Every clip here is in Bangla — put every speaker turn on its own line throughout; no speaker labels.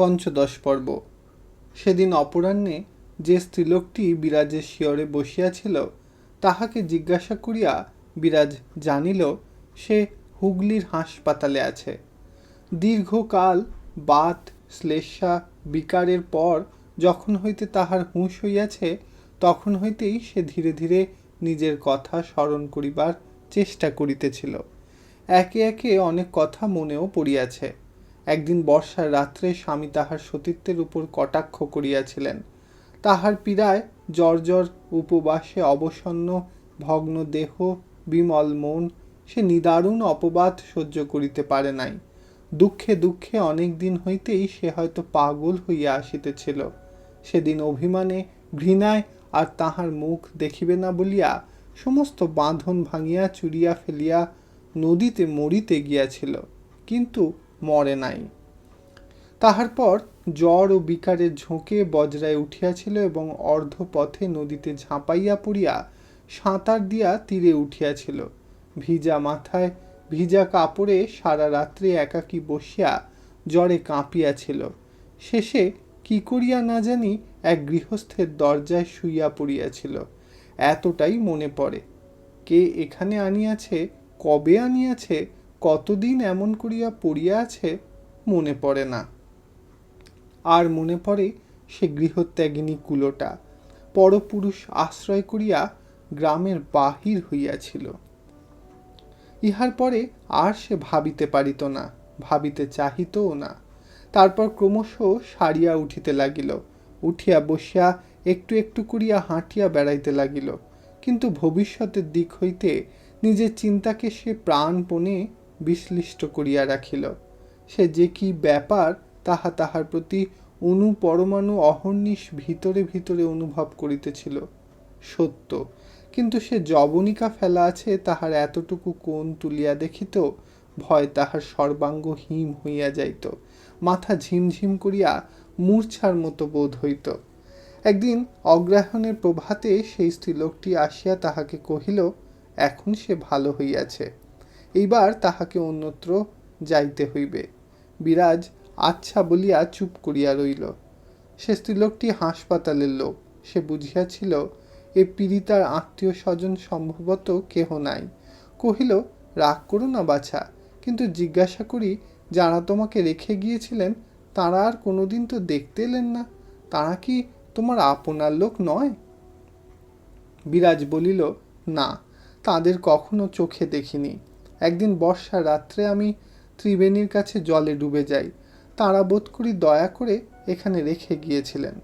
পঞ্চদশ পর্ব। সেদিন অপরাহ্নে যে স্ত্রীলোকটি বিরাজের শিয়রে বসিয়াছিল, তাহাকে জিজ্ঞাসা করিয়া বিরাজ জানিল, সে হুগলির হাসপাতালে আছে। দীর্ঘকাল বাত, শ্লেষা, বিকারের পর যখন হইতে তাহার হুঁশ হইয়াছে, তখন হইতেই সে ধীরে ধীরে নিজের কথা স্মরণ করিবার চেষ্টা করিতেছিল। একে একে অনেক কথা মনেও পড়িয়াছে। একদিন বর্ষার রাত্রে স্বামী তাহার সতীত্বের উপর কটাক্ষ করিয়াছিলেন। তাহার পীড়ায় জর্জর উপবাসে অবসন্ন ভগ্ন দেহ, বিমল মন, সে নিদারুণ অপবাদ সহ্য করিতে পারে নাই। দুঃখে দুঃখে অনেক দিন হইতেই সে হয়তো পাগল হইয়া আসিতেছিল। সেদিন অভিমানে ঘৃণায় আর তাহার মুখ দেখিবে না বলিয়া সমস্ত বাঁধন ভাঙিয়া, চুরিয়া ফেলিয়া নদীতে মরিতে গিয়াছিল। কিন্তু মরে নাই। তাহার পর জ্বর ও বিকারের ঝোঁকে বজ্রায় উঠিয়াছিল এবং অর্ধ পথে নদীতে ঝাঁপাইয়া পড়িয়া সাঁতার দিয়া তীরে উঠিয়াছিল। ভিজা মাথায় ভিজা কাপড়ে সারা রাত্রে একাকী বসিয়া জ্বরে কাঁপিয়াছিল। শেষে কি করিয়া না জানি এক গৃহস্থের দরজায় শুইয়া পড়িয়াছিল। এতটাই মনে পড়ে, কে এখানে আনিয়াছে, কবে আনিয়াছে কতদিন এমন করিয়া পড়িয়া আছে মনে পড়ে না। আর মনে পড়ে সে গৃহত্যাগিনী কুলোটা। পরপুরুষ আশ্রয় করিয়া গ্রামের বাহির হইয়াছিল। ইহার পরে আর সে ভাবিতে পারিত না, ভাবিতে চাহিতও না। তারপর ক্রমশ সারিয়া উঠিতে লাগিল। উঠিয়া বসিয়া একটু একটু করিয়া হাঁটিয়া বেড়াইতে লাগিল। কিন্তু ভবিষ্যতের দিক হইতে নিজের চিন্তাকে সে প্রাণপণে বিশ্লিষ্ট করিয়া রাখিল। সে যে কি ব্যাপার, তাহা তাহার প্রতি অনু পরমাণু অহর্নিশ ভিতরে ভিতরে অনুভব করিতেছিল। সত্য। কিন্তু সে জবনিকা ফেলা আছে, তাহার এতটুকু কোণ তুলিয়া দেখিত, ভয় তাহার সর্বাঙ্গ হিম হইয়া যাইত। মাথা ঝিমঝিম করিয়া মূর্ছার মতো বোধ হইত। একদিন অগ্রহায়ণের প্রভাতে সেই স্ত্রীলোকটি আসিয়া তাহাকে কহিল, এখন সে ভালো হইয়াছে। এইবার তাহাকে অন্যত্র যাইতে হইবে। বিরাজ আচ্ছা বলিয়া চুপ করিয়া রইল। সে স্ত্রীলোকটি হাসপাতালের লোক। সে বুঝিয়াছিল, এ পীড়িতার আত্মীয় স্বজন সম্ভবত কেহ নাই। কহিল, রাগ করো না বাছা। কিন্তু জিজ্ঞাসা করি, যারা তোমাকে রেখে গিয়েছিলেন, তারা আর কোনোদিন তো দেখতে এলেন না। তারা কি তোমার আপনার লোক নয়? বিরাজ বলিল, না, তাদের কখনো চোখে দেখিনি। একদিন বর্ষা রাত্রে আমি ত্রিবেণীর কাছে জলে ডুবে যাই। তারা বোধ করি দয়া করে এখানে রেখে গিয়েছিলেন।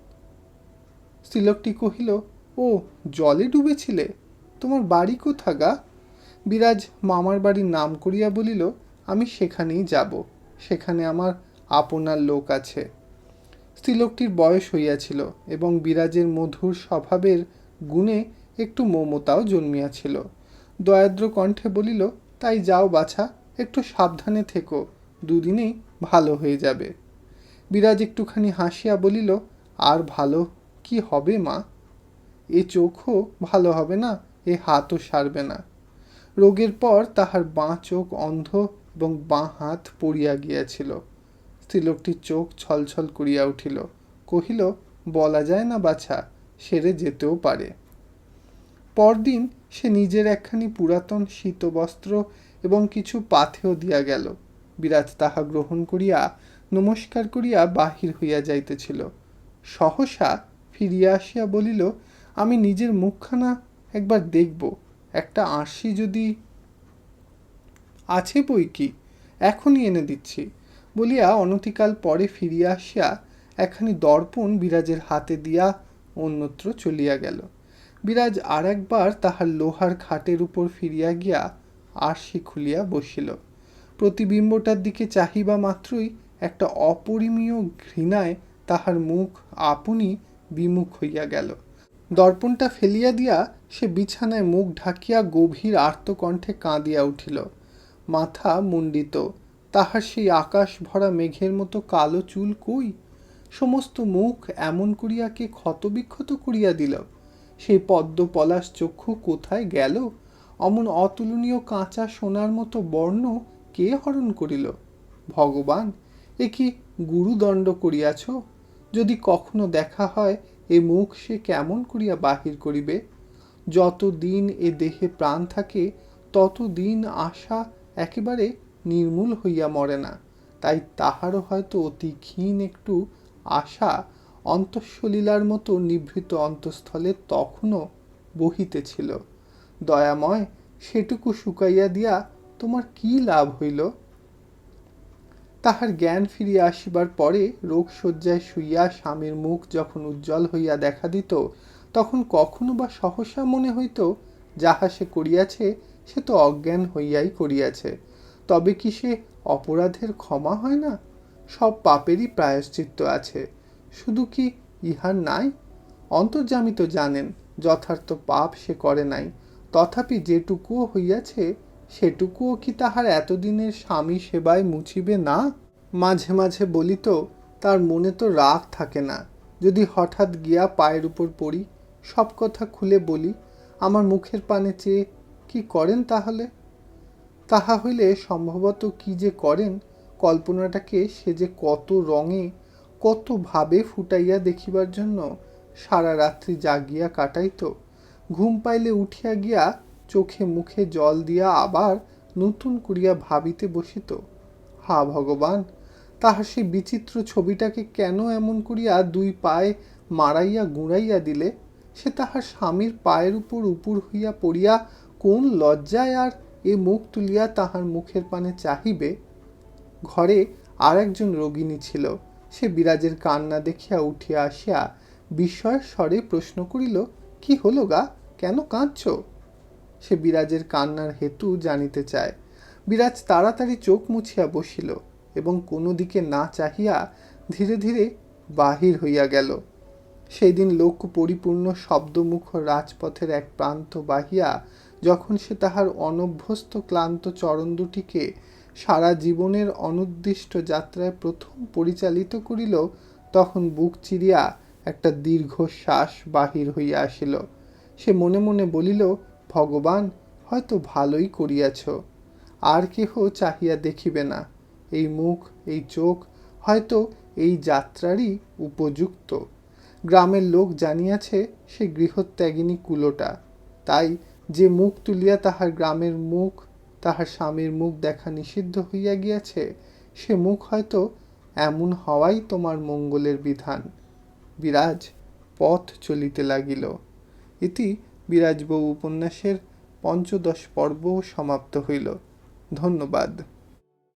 স্ত্রীলোকটি কহিল, ও, জলে ডুবেছিলে? তোমার বাড়ি কোথা গা? বিরাজ মামার বাড়ির নাম করিয়া বলিল, আমি সেখানেই যাব, সেখানে আমার আপনার লোক আছে। স্ত্রীলোকটির বয়স হইয়াছিল এবং বিরাজের মধুর স্বভাবের গুণে একটু মমতাও জন্মিয়াছিল। দয়াদ্র কণ্ঠে বলিল তাই যাও বাছা, একটু সাবধানে থেকো, দুদিনেই ভালো হয়ে যাবে। বিরাজ একটুখানি হাসিয়া বলিল, আর ভালো কি হবে মা? এ চোখও ভালো হবে না, এ হাতও সারবে না। রোগের পর তাহার বাঁ চোখ অন্ধ এবং বাঁ হাত পড়িয়া গিয়াছিল। স্ত্রীলোকটির চোখ ছলছল করিয়া উঠিল। কহিল, বলা যায় না বাছা, সেরে যেতেও পারে। পরদিন সে নিজের একখানি পুরাতন শীতবস্ত্র এবং কিছু পাথেও দিয়া গেল। বিরাজ তাহা গ্রহণ করিয়া নমস্কার করিয়া বাহির হইয়া যাইতেছিল। সহসা ফিরিয়া আসিয়া বলিল, আমি নিজের মুখখানা একবার দেখব। একটা আঁশি যদি আছে বই কি? এখনই এনে দিচ্ছি। বলিয়া অনতিকাল পরে ফিরিয়া আসিয়া একখানি দর্পণ বিরাজের হাতে দিয়া অন্যত্র চলিয়া গেল। বিরাজ আর একবার তাহার লোহার খাটের উপর ফিরিয়া গিয়া আরশি খুলিয়া বসিল। প্রতিবিম্বটার দিকে চাহিবা মাত্রই একটা অপরিমীয় ঘৃণায় তাহার মুখ আপনি বিমুখ হইয়া গেল। দর্পণটা ফেলিয়া দিয়া সে বিছানায় মুখ ঢাকিয়া গভীর আর্তকণ্ঠে কাঁদিয়া উঠিল। মাথা মুণ্ডিত। তাহার সেই আকাশ ভরা মেঘের মতো কালো চুল কই? সমস্ত মুখ এমন করিয়া কে ক্ষতবিক্ষত করিয়া দিল। সেই পদ্ম পলাশ চক্ষু কোথায় গেল? অমন অতুলনীয় কাঁচা সোনার মতো বর্ণ কে হরণ করিল? ভগবান, এ কি গুরুদণ্ড করিয়াছ? যদি কখনো দেখা হয়, এ মুখ সে কেমন করিয়া বাহির করিবে? যতদিন এ দেহে প্রাণ থাকে, ততদিন আশা একেবারে নির্মূল হইয়া মরে না। তাই তাহারও হয়তো অতি ক্ষীণ একটু আশা অন্তঃসলীলার মতো নিভৃত অন্তঃস্থলে তখনও বহিতেছিল। দয়াময়, সেটুকু শুকাইয়া দিয়া তোমার কি লাভ হইল? তাহার জ্ঞান ফিরিয়া আসিবার পরে রোগশয্যায় শুইয়া স্বামীর মুখ যখন উজ্জ্বল হইয়া দেখা দিত, তখন কখনো বা সহসা মনে হইত, যাহা সে করিয়াছে, সে তো অজ্ঞান হইয়াই করিয়াছে। তবে কি সে অপরাধের ক্ষমা হয় না? সব পাপেরই প্রায়শ্চিত্ত আছে। শুধু কি ইহার নাই? অন্তর্যামী তো জানেন, যথার্থ পাপ সে করে নাই। তথাপি যেটুকুও হইয়াছে, সেটুকুও কি তাহার এতদিনের স্বামী সেবায় মুছিবে না? মাঝে মাঝে বলিত, তার মনে তো রাগ থাকে না। যদি হঠাৎ গিয়া পায়ের উপর পড়ি, সব কথা খুলে বলি, আমার মুখের পানে চেয়ে কি করেন তাহলে? তাহা হইলে সম্ভবত কি যে করেন, কল্পনাটাকে সে যে কত রঙে কত ভাবে ফুটাইয়া দেখিবার জন্য সারা রাত্রি জাগিয়া কাটাইত? ঘুম পাইলে উঠিয়া গিয়া চোখে মুখে জল দিয়া আবার নতুন করিয়া ভাবিতে বসিত। হা ভগবান তাহার সেই বিচিত্র ছবিটাকে কেন এমন করিয়া দুই পায়ে মারাইয়া গুঁড়াইয়া দিলে? সে তাহার স্বামীর পায়ের উপর উপুর হইয়া পড়িয়া কোন লজ্জায় আর এ মুখ তুলিয়া তাহার মুখের পানে চাহিবে? ঘরে আর একজন রোগিণী ছিল। সে বিরাজের কান্না দেখিয়া উঠিয়া আসিয়া বিস্ময়ের স্বরে প্রশ্ন করিল, কি হলো গা? কেন কাঁদছ? সে বিরাজের কান্নার হেতু জানিতে চায়। বিরাজ তাড়াতাড়ি চোখ মুছিয়া বসিল এবং কোনো দিকে না চাহিয়া ধীরে ধীরে বাহির হইয়া গেল। সেই দিন লোক পরিপূর্ণ শব্দমুখ রাজপথের এক প্রান্ত বাহিয়া যখন সে তাহার অনভ্যস্ত ক্লান্ত চরণ দুটিকে সারা জীবনের অনুদ্দিষ্ট যাত্রায় প্রথম পরিচালিত করিল, তখন বুক চিরিয়া একটা দীর্ঘ শ্বাস বাহির হইয়া আসিল। সে মনে মনে বলিল, ভগবান, হয়তো ভালোই করিয়াছ। আর কেহ চাহিয়া দেখিবে না। এই মুখ, এই চোখ, হয়তো এই যাত্রারই উপযুক্ত। গ্রামের লোক জানিয়াছে, সে গৃহত্যাগিনী কুলোটা। তাই যে মুখ তুলিয়া তাহার গ্রামের মুখ তাহার স্বামীর মুখ দেখা নিষিদ্ধ হইয়া গিয়াছে, সে মুখ হয়তো এমন হওয়াই তোমার মঙ্গলের বিধান। বিরাজ পথ চলিতে লাগিল। ইতি বিরাজবউ উপন্যাসের পঞ্চদশ পর্ব সমাপ্ত হইল। ধন্যবাদ।